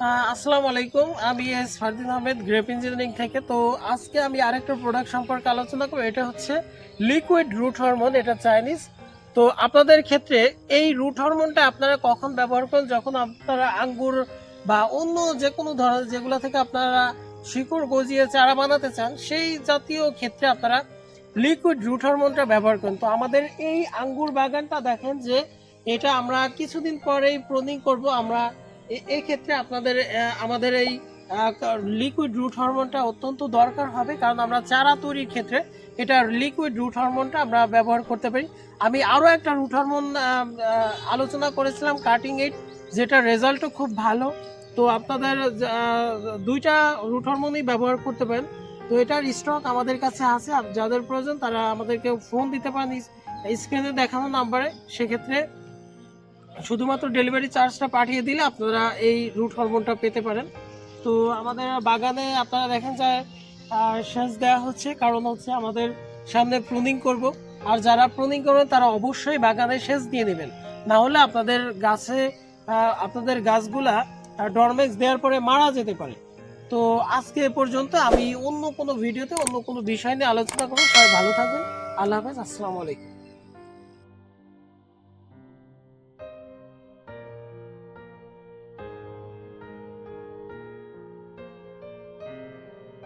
আসসালামু আলাইকুম। আমি S Fardin Ahmed, Grape engineering থেকে। তো আজকে আমি আরেকটা প্রোডাক্ট সম্পর্কে আলোচনা করব। এটা হচ্ছে লিকুইড রুট হরমোন এটা চাইনিজ তো আপনাদের ক্ষেত্রে এই রুট হরমোনটা আপনারা কখন ব্যবহার করেন? যখন আপনারা আঙ্গুর বা অন্য যে কোনো ধরনের যেগুলো থেকে আপনারা শিকড় গজিয়ে চারা বানাতে চান, সেই জাতীয় ক্ষেত্রে আপনারা লিকুইড রুট হরমোনটা ব্যবহার করেন। তো আমাদের এই আঙ্গুর বাগানটা দেখেন যে এটা আমরা কিছুদিন পরেই প্রনিং করব। আমরা এই ক্ষেত্রে আপনাদের আমাদের এই লিকুইড রুট হরমোনটা অত্যন্ত দরকার হবে, কারণ আমরা চারা তৈরির ক্ষেত্রে এটা লিকুইড রুট হরমোনটা আমরা ব্যবহার করতে পারি। আমি আরও একটা রুট হরমোন আলোচনা করেছিলাম কাটিং এইট যেটা রেজাল্টও খুব ভালো। তো আপনাদের দুইটা রুট হরমোনই ব্যবহার করতে পারেন। তো এটার স্টক আমাদের কাছে আছে যাদের প্রয়োজন তারা আমাদেরকে ফোন দিতে পারেন, স্ক্রিনে দেখানো নাম্বারে সেক্ষেত্রে শুধুমাত্র ডেলিভারি চার্জটা পাঠিয়ে দিলে আপনারা এই রুট হরমোনটা পেতে পারেন। তো আমাদের বাগানে আপনারা দেখেন যে আহ, সেচ দেওয়া হচ্ছে। কারণ হচ্ছে আমাদের সামনে প্রুনিং করব। আর যারা প্রুনিং করবেন তারা অবশ্যই বাগানে সেচ দিয়ে নেবেন। না হলে আপনাদের গাছে আপনাদের গাছগুলা ডরমেক্স দেওয়ার পরে মারা যেতে পারে। তো আজকে এ পর্যন্ত আমি অন্য কোনো ভিডিওতে অন্য কোনো বিষয় নিয়ে আলোচনা করব। সবাই ভালো থাকবেন। আল্লাহ হাফেজ। আসসালামু আলাইকুম।